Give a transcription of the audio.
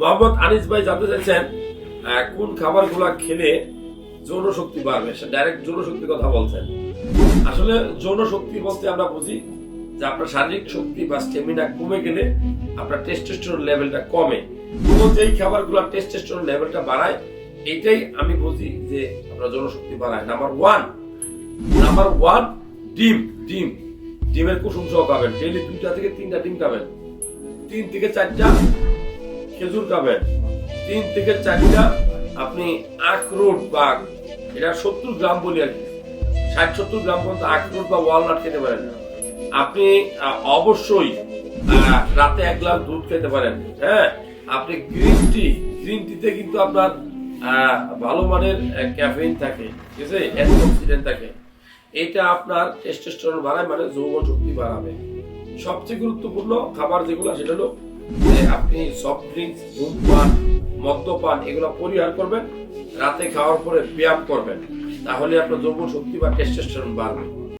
মোহাম্মদ আনিস ভাই জানতে চাইছেন কোন খাবারগুলা খেলে যৌন শক্তি বাড়বে? ডাইরেক্ট যৌন শক্তির কথা বলছেন। আসলে যৌন শক্তি বলতে আমরা বুঝি যে আপনার শারীরিক শক্তি বা স্টেমিনা কমে গেলে আপনার টেস্টোস্টেরন লেভেলটা কমে। তো যেই খাবারগুলো টেস্টোস্টেরন লেভেলটা বাড়ায় এইটাই আমি বুঝি যে আপনার যৌন শক্তি বাড়ায়। নাম্বার ওয়ান নাম্বার ওয়ান ডিম। ডিম। ডিমের কুসুম সহ খাবেন ডেলি দুইটা থেকে তিনটা ডিম খাবেন। তিন থেকে চারটা খেজুর খাবেন। তিন থেকে চারটা আপনি আখরোট বা এটা সত্তর গ্রাম বলি আর কি। ষাট সত্তর গ্রাম পর্যন্ত আখরোট বা ওয়ালনাট খেতে পারেন। আপনি অবশ্যই রাতে এক গ্লাস দুধ খেতে পারেন হ্যাঁ? আপনি গ্রিন টি, গ্রিন টিতে কিন্তু আপনার ভালো মানের ক্যাফেইন থাকে, ঠিক আছে? থাকে। এটা আপনার টেস্টোস্টেরন বাড়ায় মানে যৌবন শক্তি বাড়াবে। সবচেয়ে গুরুত্বপূর্ণ খাবার যেগুলো, সেটা হলো যে আপনি সফট ড্রিঙ্কস ধূমপান, মদ্যপান এগুলো পরিহার করবেন, রাতে খাওয়ার পরে ব্যায়াম করবেন। তাহলে আপনার যৌবন শক্তি বা টেস্টোস্টেরন বাড়বে।